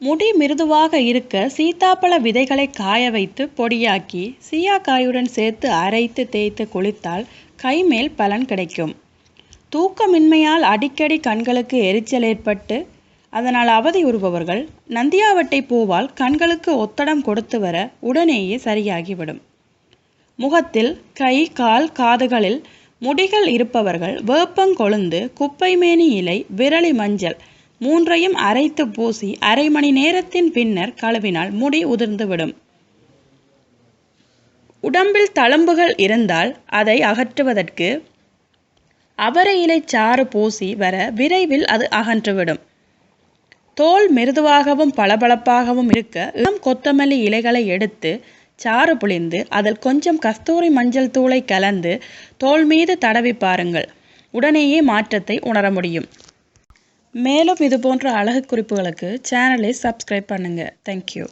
முடி மிருதுவாக இருக்க சீத்தாப்பழ விதைகளை காய வைத்து பொடியாக்கி சீயாக்காயுடன் சேர்த்து அரைத்து தேய்த்து குளித்தால் கைமேல் பலன் கிடைக்கும். தூக்கமின்மையால் அடிக்கடி கண்களுக்கு எரிச்சல் ஏற்பட்டு அதனால் அவதியுறுபவர்கள் நந்தியாவட்டை பூவால் கண்களுக்கு ஒத்தடம் கொடுத்து வர உடனேயே சரியாகிவிடும். முகத்தில் கை கால் காதுகளில் முடிகள் இருப்பவர்கள் வேப்பங்கொழுந்து குப்பைமேனி இலை விரலி மஞ்சள் மூன்றையும் அரைத்து பூசி அரை மணி நேரத்தின் பின்னர் கழுவினால் முடி உதிர்ந்துவிடும். உடம்பில் தழும்புகள் இருந்தால் அதை அகற்றுவதற்கு அவரை இலை சாறு பூசி வர விரைவில் அது அகன்றுவிடும். தோல் மிருதுவாகவும் பளபளப்பாகவும் இருக்க இளம் கொத்தமல்லி இலைகளை எடுத்து சாறு புளிந்து அதில் கொஞ்சம் கஸ்தூரி மஞ்சள் தூளை கலந்து தோல் மீது தடவி பாருங்கள். உடனேயே மாற்றத்தை உணர முடியும் மேலும் இதுபோன்ற அழகு குறிப்புகளுக்கு சேனலை சப்ஸ்கிரைப் பண்ணுங்கள் தேங்க்யூ